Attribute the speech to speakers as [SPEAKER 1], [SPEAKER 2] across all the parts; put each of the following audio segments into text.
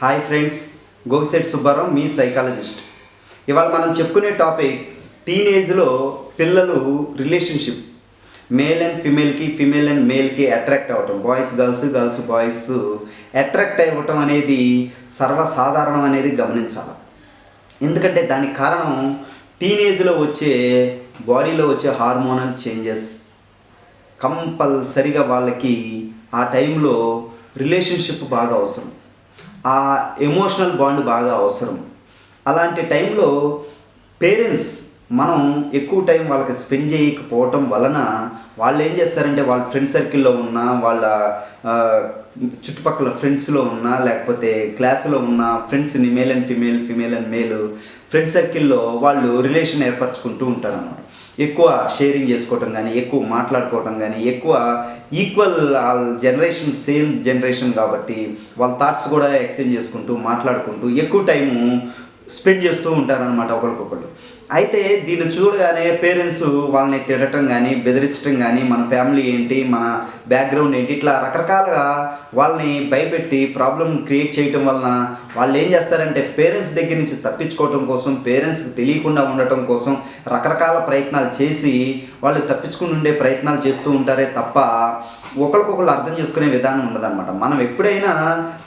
[SPEAKER 1] Hi friends Gogisetti Subbarao మీ psychologist. ఇవాళ మనం చెప్పుకునే టాపిక్ టీనేజ్లో పిల్లలు రిలేషన్షిప్. మేల్ అండ్ ఫిమేల్కి ఫిమేల్ అండ్ మేల్కి అట్రాక్ట్ అవ్వటం boys girls girls boys attract అవ్వటం అనేది సర్వసాధారణం అనేది గమనించాలి. ఎందుకంటే దానికి కారణం టీనేజ్లో వచ్చే బాడీలో వచ్చే హార్మోనల్ చేంజెస్. కంపల్సరిగా వాళ్ళకి ఆ టైంలో రిలేషన్షిప్ బాగా అవసరం. ఆ ఎమోషనల్ బాండ్ బాగా అవసరం. అలాంటి టైంలో పేరెంట్స్ మనం ఎక్కువ టైం వాళ్ళకి స్పెండ్ చేయకపోవటం వలన వాళ్ళు ఏం చేస్తారంటే వాళ్ళ ఫ్రెండ్ సర్కిల్లో ఉన్న వాళ్ళ చుట్టుపక్కల ఫ్రెండ్స్లో ఉన్న లేకపోతే క్లాసులో ఉన్న ఫ్రెండ్స్ని male and female female and male friend సర్కిల్లో వాళ్ళు రిలేషన్ ఏర్పరచుకుంటూ ఉంటారు అన్నమాట ఎక్కువ షేరింగ్ చేసుకోవటం కానీ ఎక్కువ మాట్లాడుకోవటం కానీ ఎక్కువ ఈక్వల్ వాళ్ళ జనరేషన్ సేమ్ జనరేషన్ కాబట్టి వాళ్ళ థాట్స్ కూడా ఎక్స్చేంజ్ చేసుకుంటూ మాట్లాడుకుంటూ ఎక్కువ టైము స్పెండ్ చేస్తూ ఉంటారనమాట ఒకరికొకరు అయితే దీన్ని చూడగానే పేరెంట్స్ వాళ్ళని తిడటం కానీ బెదిరించడం కానీ మన ఫ్యామిలీ ఏంటి మన బ్యాక్గ్రౌండ్ ఏంటి ఇట్లా రకరకాలుగా వాళ్ళని భయపెట్టి ప్రాబ్లం క్రియేట్ చేయటం వలన వాళ్ళు ఏం చేస్తారంటే పేరెంట్స్ దగ్గర నుంచి తప్పించుకోవటం కోసం పేరెంట్స్కి తెలియకుండా ఉండటం కోసం రకరకాల ప్రయత్నాలు చేసి వాళ్ళు తప్పించుకుని ఉండే ప్రయత్నాలు చేస్తూ ఉంటారే తప్ప ఒకరికొకరు అర్థం చేసుకునే విధానం ఉండదన్నమాట మనం ఎప్పుడైనా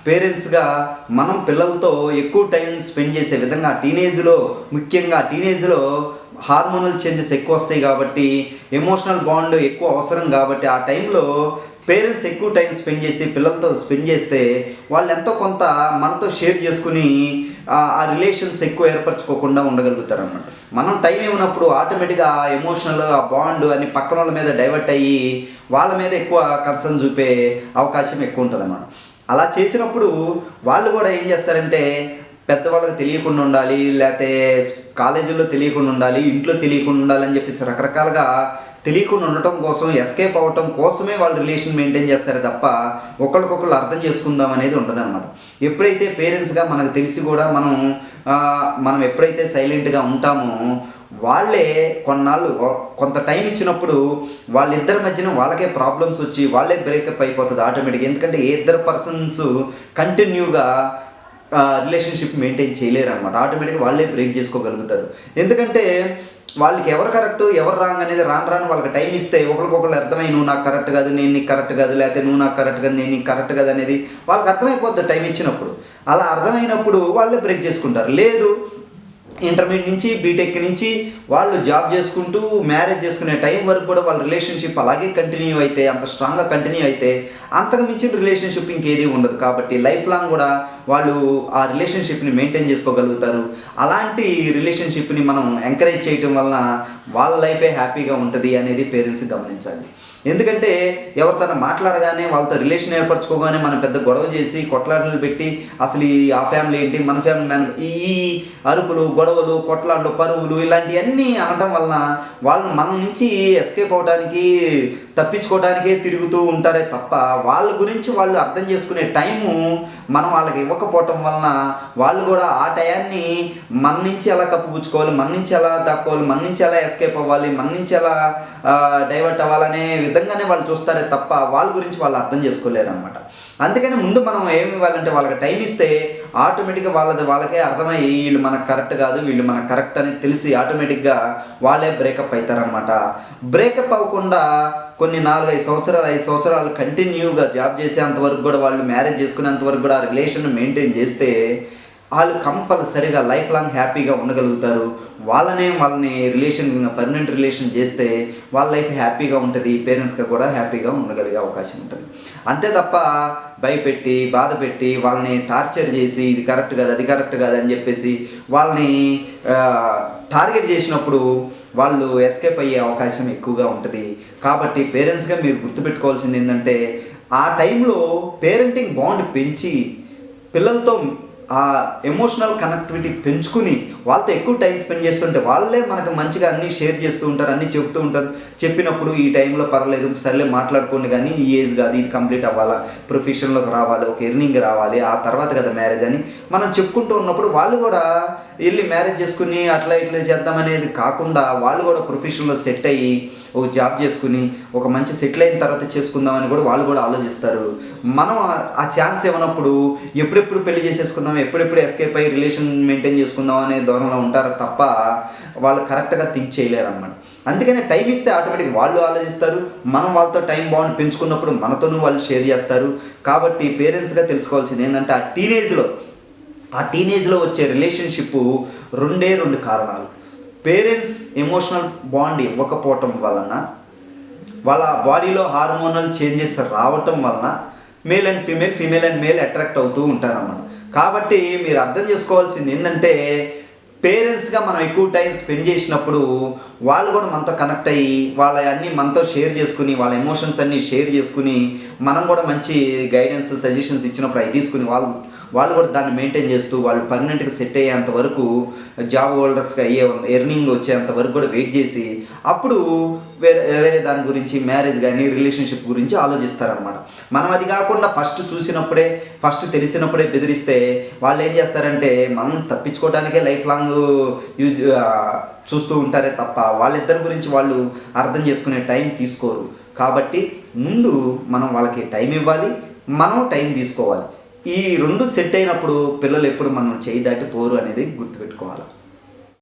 [SPEAKER 1] పేరెంట్స్గా మనం పిల్లలతో ఎక్కువ టైం స్పెండ్ చేసే విధంగా టీనేజ్లో ముఖ్యంగా టీనేజ్లో హార్మోనల్ చేంజెస్ ఎక్కువ వస్తాయి కాబట్టి ఎమోషనల్ బాండ్ ఎక్కువ అవసరం కాబట్టి ఆ టైంలో పేరెంట్స్ ఎక్కువ టైం స్పెండ్ చేసి పిల్లలతో స్పెండ్ చేస్తే వాళ్ళు ఎంతో కొంత మనతో షేర్ చేసుకుని ఆ- రిలేషన్స్ ఎక్కువ ఏర్పరచుకోకుండా ఉండగలుగుతారు అన్నమాట మనం టైం ఏమన్నప్పుడు ఆటోమేటిక్గా ఆ ఎమోషనల్ ఆ బాండ్ అని పక్కన వాళ్ళ మీద డైవర్ట్ అయ్యి వాళ్ళ మీద ఎక్కువ కన్సర్న్ చూపే అవకాశం ఎక్కువ ఉంటుంది అన్నమాట అలా చేసినప్పుడు వాళ్ళు కూడా ఏం చేస్తారంటే పెద్దవాళ్ళకి తెలియకుండా ఉండాలి లేకపోతే కాలేజీలో తెలియకుండా ఉండాలి ఇంట్లో తెలియకుండా ఉండాలని చెప్పేసి రకరకాలుగా తెలియకుండా ఉండటం కోసం ఎస్కేప్ అవ్వటం కోసమే వాళ్ళు రిలేషన్ మెయింటైన్ చేస్తారు తప్ప ఒకరికొకరు అర్థం చేసుకుందాం అనేది ఉంటుంది అనమాట ఎప్పుడైతే పేరెంట్స్గా మనకు తెలిసి కూడా మనం మనం ఎప్పుడైతే సైలెంట్గా ఉంటామో వాళ్ళే కొన్నాళ్ళు కొంత టైం ఇచ్చినప్పుడు వాళ్ళిద్దరి మధ్యన వాళ్ళకే ప్రాబ్లమ్స్ వచ్చి వాళ్ళే బ్రేకప్ అయిపోతుంది ఆటోమేటిక్గా ఎందుకంటే ఏ ఇద్దరు పర్సన్స్ కంటిన్యూగా రిలేషన్షిప్ మెయింటైన్ చేయలేరు అనమాట ఆటోమేటిక్గా వాళ్ళే బ్రేక్ చేసుకోగలుగుతారు. ఎందుకంటే వాళ్ళకి ఎవరు కరెక్ట్ ఎవరు రాంగ్ అనేది రాను రాను వాళ్ళకి టైం ఇస్తే ఒకరికొకరు అర్థమై నువ్వు నాకు కరెక్ట్ కాదు నేను నీకు కరెక్ట్ కాదు లేకపోతే నువ్వు నాకు కరెక్ట్ కాదు నేను నీకు కరెక్ట్ కాదు అనేది వాళ్ళకి అర్థమైపోద్ది టైం ఇచ్చినప్పుడు. అలా అర్థమైనప్పుడు వాళ్ళే బ్రేక్ చేసుకుంటారు. లేదు ఇంటర్మీడియట్ నుంచి బీటెక్ నుంచి వాళ్ళు జాబ్ చేసుకుంటూ మ్యారేజ్ చేసుకునే టైం వరకు కూడా వాళ్ళ రిలేషన్షిప్ అలాగే కంటిన్యూ అయితే అంత స్ట్రాంగ్గా కంటిన్యూ అయితే అంతకు మించిన రిలేషన్షిప్ ఇంకేది ఉండదు. కాబట్టి లైఫ్ లాంగ్ కూడా వాళ్ళు ఆ రిలేషన్షిప్ని మెయింటైన్ చేసుకోగలుగుతారు. అలాంటి రిలేషన్షిప్ని మనం ఎంకరేజ్ చేయటం వలన వాళ్ళ లైఫే హ్యాపీగా ఉంటుంది అనేది పేరెంట్స్ గమనించాలి. ఎందుకంటే ఎవరితో మాట్లాడగానే వాళ్ళతో రిలేషన్ ఏర్పరచుకోగానే మనం పెద్ద గొడవ చేసి కొట్లాటలు పెట్టి అసలు ఈ ఆ ఫ్యామిలీ ఏంటి మన ఫ్యామిలీ మన ఈ అరుపులు గొడవలు కొట్లాటలు పరువులు ఇలాంటివన్నీ అనటం వలన వాళ్ళని మన నుంచి ఎస్కేప్ అవడానికి తప్పించుకోవడానికే తిరుగుతూ ఉంటారే తప్ప వాళ్ళ గురించి వాళ్ళు అర్థం చేసుకునే టైము మనం వాళ్ళకి ఇవ్వకపోవటం వలన వాళ్ళు కూడా ఆ టయాన్ని మన నుంచి ఎలా కప్పుపుచ్చుకోవాలి మన నుంచి ఎలా దాక్కోవాలి మన నుంచి ఎలా ఎస్కేప్ అవ్వాలి మన నుంచి ఎలా డైవర్ట్ అవ్వాలనే విధంగానే వాళ్ళు చూస్తారే తప్ప వాళ్ళ గురించి వాళ్ళు అర్థం చేసుకోలేరు అనమాట అందుకని ముందు మనం ఏమి ఇవ్వాలంటే వాళ్ళకి టైం ఇస్తే ఆటోమేటిక్గా వాళ్ళది వాళ్ళకే అర్థమై వీళ్ళు మనకు కరెక్ట్ కాదు వీళ్ళు మనకు కరెక్ట్ అని తెలిసి ఆటోమేటిక్గా వాళ్ళే బ్రేకప్ అవుతారనమాట బ్రేకప్ అవ్వకుండా కొన్ని నాలుగైదు సంవత్సరాలు ఐదు సంవత్సరాలు కంటిన్యూగా జాబ్ చేసేంత వరకు కూడా వాళ్ళు మ్యారేజ్ చేసుకునేంత వరకు కూడా ఆ రిలేషన్ మెయింటైన్ చేస్తే వాళ్ళు కంపల్సరిగా లైఫ్ లాంగ్ హ్యాపీగా ఉండగలుగుతారు. వాళ్ళనే వాళ్ళని రిలేషన్ పర్మనెంట్ రిలేషన్ చేస్తే వాళ్ళ లైఫ్ హ్యాపీగా ఉంటుంది పేరెంట్స్గా కూడా హ్యాపీగా ఉండగలిగే అవకాశం ఉంటుంది. అంతే తప్ప భయపెట్టి బాధ పెట్టి వాళ్ళని టార్చర్ చేసి ఇది కరెక్ట్ కాదు అది కరెక్ట్ కాదు అని చెప్పేసి వాళ్ళని టార్గెట్ చేసినప్పుడు వాళ్ళు ఎస్కేప్ అయ్యే అవకాశం ఎక్కువగా ఉంటుంది. కాబట్టి పేరెంట్స్గా మీరు గుర్తుపెట్టుకోవాల్సింది ఏంటంటే ఆ టైంలో పేరెంటింగ్ బాండ్ పెంచి పిల్లలతో ఆ ఎమోషనల్ కనెక్టివిటీ పెంచుకుని వాళ్ళతో ఎక్కువ టైం స్పెండ్ చేస్తుంటే వాళ్ళే మనకు మంచిగా అన్నీ షేర్ చేస్తూ ఉంటారు అన్నీ చెప్తూ ఉంటారు. చెప్పినప్పుడు ఈ టైంలో పర్లేదు సర్లే మాట్లాడుకోండి కానీ ఈ ఏజ్ కాదు ఇది కంప్లీట్ అవ్వాలా ప్రొఫెషన్లోకి రావాలి ఒక ఎర్నింగ్ రావాలి ఆ తర్వాత కదా మ్యారేజ్ అని మనం చెప్పుకుంటూ ఉన్నప్పుడు వాళ్ళు కూడా వెళ్ళి మ్యారేజ్ చేసుకుని అట్లా ఇట్లా చేద్దామనేది కాకుండా వాళ్ళు కూడా ప్రొఫెషన్లో సెట్ అయ్యి ఒక జాబ్ చేసుకుని ఒక మంచి సెటిల్ అయిన తర్వాత చేసుకుందామని కూడా వాళ్ళు కూడా ఆలోచిస్తారు. మనం ఆ- ఛాన్స్ ఇవ్వనప్పుడు ఎప్పుడెప్పుడు పెళ్ళి చేసేసుకుందాం ఎప్పుడెప్పుడు ఎస్కేప్ అయ్యి రిలేషన్ మెయింటైన్ చేసుకుందాం అనే ధోరణిలో ఉంటారు తప్ప వాళ్ళు కరెక్ట్గా థింక్ చేయలేరు అనమాట అందుకనే టైం ఇస్తే ఆటోమేటిక్ వాళ్ళు ఆలోచిస్తారు మనం వాళ్ళతో టైం బాగుండి పెంచుకున్నప్పుడు మనతోనూ వాళ్ళు షేర్ చేస్తారు. కాబట్టి పేరెంట్స్గా తెలుసుకోవాల్సింది ఏంటంటే ఆ టీనేజ్లో ఆ టీనేజ్లో వచ్చే రిలేషన్షిప్ రెండే రెండు కారణాలు. పేరెంట్స్ ఎమోషనల్ బాండ్ ఇవ్వకపోవటం వలన వాళ్ళ బాడీలో హార్మోనల్ చేంజెస్ రావటం వలన male and female female and male attract అవుతూ ఉంటారన్నమాట. కాబట్టి మీరు అర్థం చేసుకోవాల్సింది ఏంటంటే పేరెంట్స్గా మనం ఎక్కువ టైం స్పెండ్ చేసినప్పుడు వాళ్ళు కూడా మనతో కనెక్ట్ అయ్యి వాళ్ళ అన్నీ మనతో షేర్ చేసుకుని వాళ్ళ ఎమోషన్స్ అన్నీ షేర్ చేసుకుని మనం కూడా మంచి గైడెన్స్ సజెషన్స్ ఇచ్చినప్పుడు అవి తీసుకుని వాళ్ళు వాళ్ళు కూడా దాన్ని మెయింటైన్ చేస్తూ వాళ్ళు పర్మనెంట్గా సెట్ అయ్యేంత వరకు జాబ్ హోల్డర్స్గా అయ్యే ఎర్నింగ్ వచ్చేంత వరకు కూడా వెయిట్ చేసి అప్పుడు వేరే వేరే దాని గురించి మ్యారేజ్ కానీ రిలేషన్షిప్ గురించి ఆలోచిస్తారనమాట మనం అది కాకుండా ఫస్ట్ చూసినప్పుడే ఫస్ట్ తెలిసినప్పుడే బెదిరిస్తే వాళ్ళు ఏం చేస్తారంటే మనం తప్పించుకోవడానికే లైఫ్ లాంగ్ యూజ్ చూస్తూ ఉంటారే తప్ప వాళ్ళిద్దరి గురించి వాళ్ళు అర్థం చేసుకునే టైం తీసుకోరు. కాబట్టి ముందు మనం వాళ్ళకి టైం ఇవ్వాలి మనం టైం తీసుకోవాలి. ఈ రెండు సెట్ అయినప్పుడు పిల్లలు ఎప్పుడు మనం చేయి దాటి పోరు అనేది గుర్తుపెట్టుకోవాలి.